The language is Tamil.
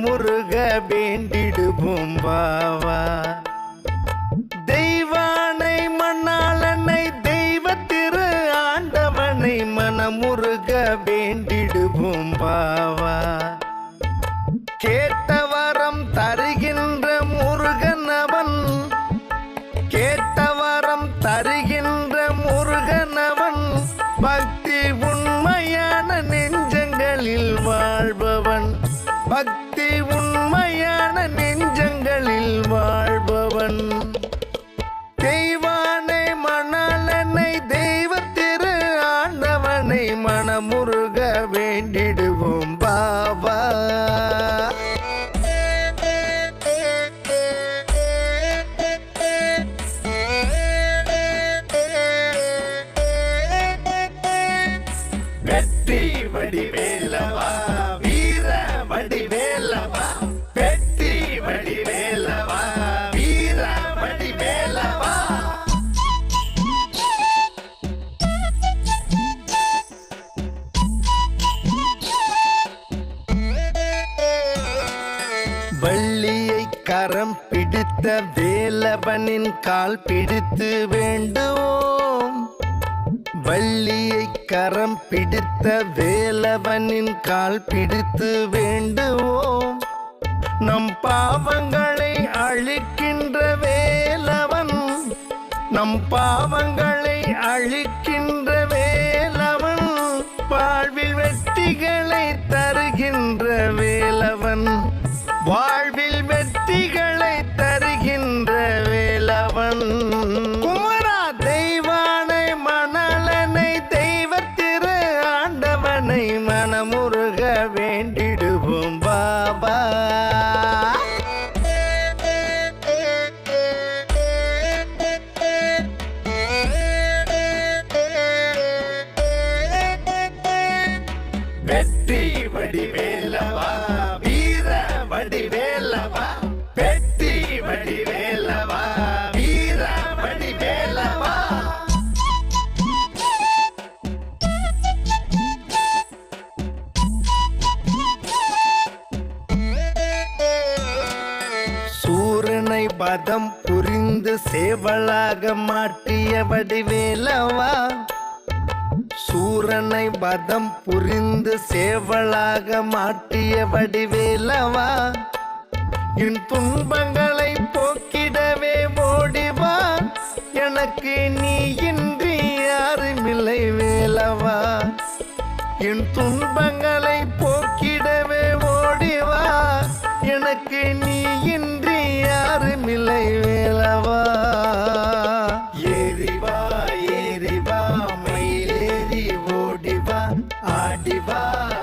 முருக வேண்டிடுவோம் பாவா தெய்வானை மண்ணாளனை தெய்வ திரு ஆண்டவனை மனமுருக வேண்டிடுவோம் பாவா கேட்ட வரம் தருகின்ற முருகனவன் கேட்ட வரம் தருகின்ற முருகனவன் பக்தி உண்மையான நெஞ்சங்களில் வாழ்பவன். பக்தி முருக வேண்டிடுவோம் பாபா வெற்றி வடி கரம் பிடித்த வேலவனின் கால் பிடித்து வேண்டுவோம். வள்ளியை கரம் பிடித்த வேலவனின் கால் பிடித்து வேண்டுவோம். நம் பாவங்களை அழிக்கின்ற வேலவன் நம் பாவங்களை அழிக்கின்ற வேலவன் வாழ்வில் வெற்றிகளை தருகின்ற வேலவன். வாழ்வில் வேண்டிடுவோம் பாபா. வெற்றி வடிவேலவா பதம் புரிந்து சேவலாக மாட்டிய வடிவேலவா? சூரனை பதம் புரிந்து சேவலாக மாட்டிய வடிவேலவா? என் துன்பங்களை போக்கிடவே ஓடிவா? எனக்கு நீ இன் Capivara.